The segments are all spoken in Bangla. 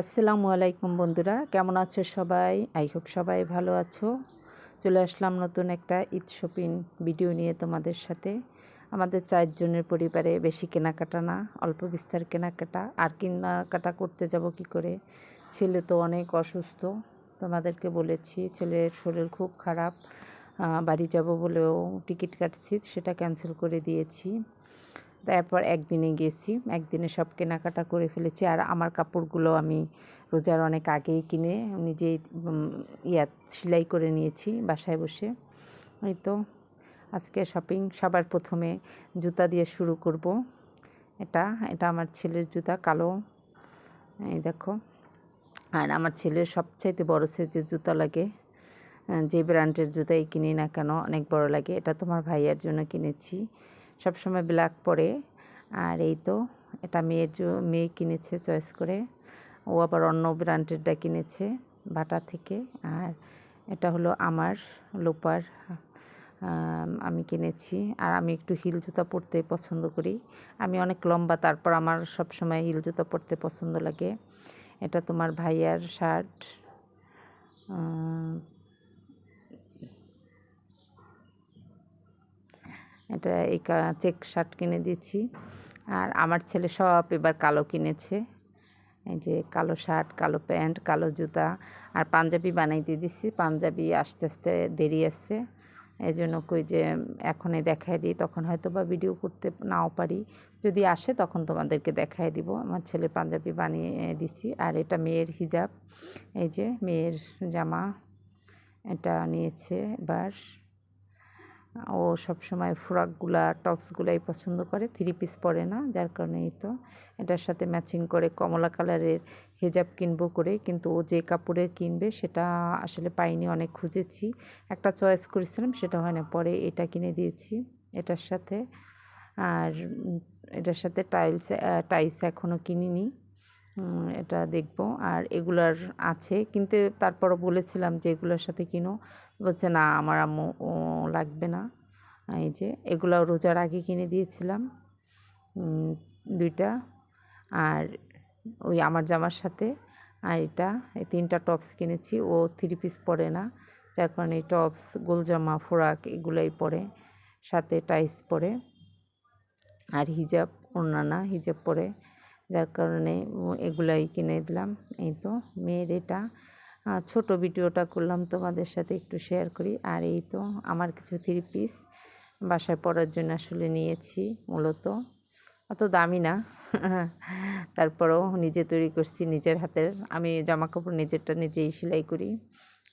আসসালামু আলাইকুম বন্ধুরা, কেমন আছো সবাই? আই হোপ সবাই ভালো আছো। চলে আসলাম নতুন একটা ঈদ শপিং ভিডিও নিয়ে তোমাদের সাথে। আমাদের চারজনের পরিবারে বেশি কেনাকাটা না, অল্প বিস্তার কেনাকাটা। আর কেনাকাটা করতে যাব কি করে? ছেলে তো অনেক অসুস্থ, তোমাদেরকে বলেছি, ছেলের শরীর খুব খারাপ। বাড়ি যাব বলেও টিকিট কাটছি, সেটা ক্যান্সেল করে দিয়েছি। তারপর একদিনে গেছি, একদিনে সব কেনাকাটা করে ফেলেছি। আর আমার কাপড়গুলো আমি রোজার অনেক আগেই কিনে নিজেই ইয়া সেলাই করে নিয়েছি বাসায় বসে। এই তো আজকে শপিং সবার প্রথমে জুতা দিয়ে শুরু করব। এটা এটা আমার ছেলের জুতা, কালো। এই দেখো। আর আমার ছেলের সবচাইতে বড় সাইজের জুতা লাগে। যে ব্র্যান্ডের জুতাই কিনি না কেন, অনেক বড় লাগে। এটা তোমার ভাইয়ার জন্য কিনেছি। সবসময় ব্ল্যাক পরে। আর এই তো, এটা মেয়ের মেয়ে কিনেছে চয়েস করে। ও আবার অন্য ব্র্যান্ডেরটা কিনেছে বাটা থেকে। আর এটা হলো আমার লোপার, আমি কিনেছি। আর আমি একটু হিল জুতা পরতে পছন্দ করি। আমি অনেক লম্বা, তারপর আমার সব সময় হিল জুতা পরতে পছন্দ লাগে। এটা তোমার ভাইয়ার শার্ট এটা এই চেক শার্ট কিনে দিয়েছি। আর আমার ছেলে সব এবার কালো কিনেছে। এই যে কালো শার্ট, কালো প্যান্ট, কালো জুতা আর পাঞ্জাবি বানাইতে দিছি। পাঞ্জাবি আস্তে আস্তে দেরি আছে। এই জন্য কই যে এখনই দেখাই দিই। তখন হয়তো বা ভিডিও করতে নাও পারি। যদি আসে তখন তোমাদেরকে দেখাই দিব। আমার ছেলে পাঞ্জাবি বানিয়ে দিছি। আর এটা মেয়ের হিজাব। এই যে মেয়ের জামা এটা নিয়েছে এবার। ও সবসময় ফ্রকগুলা, টপসগুলাই পছন্দ করে থ্রি পিস পরে না, যার কারণে এই তো এটার সাথে ম্যাচিং করে কমলা কালারের হেজাব কিনবো করে, কিন্তু ও যে কাপড়ের কিনবে সেটা আসলে পাইনি, অনেক খুঁজেছি। একটা চয়েস করেছিলাম, সেটা হয় না, পরে এটা কিনে দিয়েছি এটার সাথে। আর এটার সাথে টাইলস টাইলস এখনও কিনিনি। এটা দেখব। আর এগুলার আছে। কিনতে তারপরও বলেছিলাম যে এগুলোর সাথে কিনো। বলছে, না, আমার আম্মু লাগবে না। এই যে এগুলো রোজার আগে কিনে দিয়েছিলাম দুইটা। আর ওই আমার জামার সাথে, আর এটা, এই তিনটা টপস কিনেছি। ও থ্রি পিস পরে না। যার কারণে টপস, গোলজামা, ফোরাক এগুলোই পরে। সাথে টাইস পরে। আর হিজাব, ওড়না হিজাব পরে। যার কারণে এগুলাই কিনে দিলাম। এই তো মেয়ের এটা। ছোট ভিডিওটা করলাম তোমাদের সাথে একটু শেয়ার করি। আর এই তো আমার কিছু থ্রি পিস বাসায় পরার জন্য আসলে নিয়েছি মূলত। অত দামি না। তারপরেও নিজে তৈরি করছি নিজের হাতের। আমি জামা কাপড় নিজেরটা নিজেই সেলাই করি।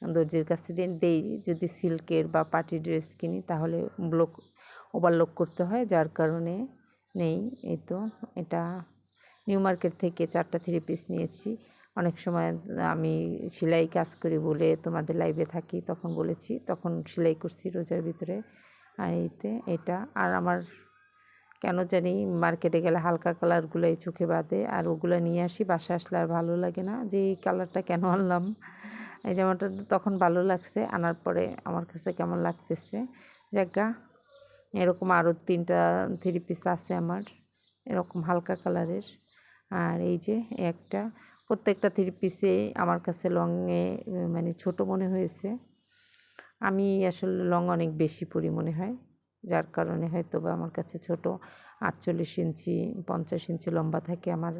দর্জির কাছে দিয়ে দেই। যদি সিল্কের বা পার্টি ড্রেস কিনি তাহলে ব্লক ওভারলোক করতে হয়। যার কারণে নেই। এই তো এটা নিউ মার্কেট থেকে চারটা থ্রি পিস নিয়েছি। অনেক সময় আমি সেলাই কাজ করি বলে তোমাদের লাইভে থাকি, তখন বলেছি, তখন সেলাই করছি রোজার ভিতরে। আর এইতে, এটা, আর আমার কেন জানি মার্কেটে গেলে হালকা কালারগুলোই চোখে বাঁধে, আর ওগুলো নিয়ে আসি বাসা আসলে আর ভালো লাগে না, যে এই কালারটা কেন আনলাম। এই জামাটা তখন ভালো লাগছে, আনার পরে আমার কাছে কেমন লাগতেছে। জায়গা এরকম আরও তিনটা থ্রি পিস আছে আমার, এরকম হালকা কালারের আর এই যে একটা, প্রত্যেকটা থ্রি পিসে আমার কাছে লংয়ে মানে ছোট মনে হয়েছে। আমি আসলে লং অনেক বেশি পরি মনে হয়। যার কারণে হয়তো বা আমার কাছে ছোট আটচল্লিশ ইঞ্চি, পঞ্চাশ ইঞ্চি লম্বা থাকে আমার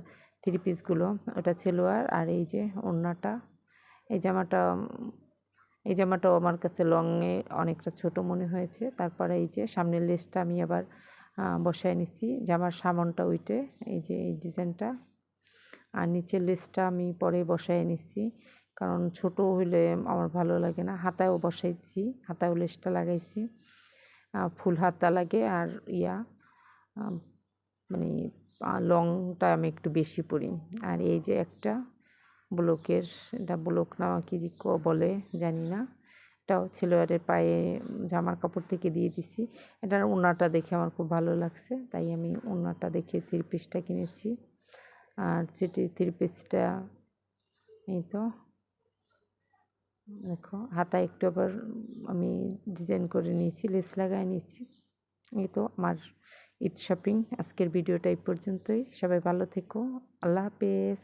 থ্রি পিসগুলো ওটা ছেলোয়ার আর এই যে ওড়নাটা। এই জামাটা, এই জামাটাও আমার কাছে লংয়ে অনেকটা ছোট মনে হয়েছে। তারপরে এই যে সামনের লেসটা আমি আবার বসায় নিছি। জামার সামনটা উইটে এই যে এই ডিজাইনটা। আর নিচের লেসটা আমি পরে বসায় নিচ্ছি কারণ ছোট হইলে আমার ভালো লাগে না। হাতায়ও বসাইছি, হাতায়ও লেসটা লাগাইছি। ফুল হাতা লাগে আর ইয়া মানে লংটা আমি একটু বেশি পরি। আর এই যে একটা ব্লকের, এটা ব্লক না কি বলে জানি না। এটাও ছেলেয়ারের পায়ে জামার কাপড় থেকে দিয়ে দিছি। এটার ওনাটা দেখে আমার খুব ভালো লাগছে, তাই আমি ওনাটা দেখে থ্রি পিসটা কিনেছি। আর সেটি থ্রি পিসটা এই তো, দেখো হাতায় একটু আবার আমি ডিজাইন করে নিয়েছি, লেস লাগাই নিয়েছি। এই তো আমার ঈদ শপিং, আজকের ভিডিওটা এই পর্যন্তই। সবাই ভালো থেকো, আল্লাহ হাফেজ।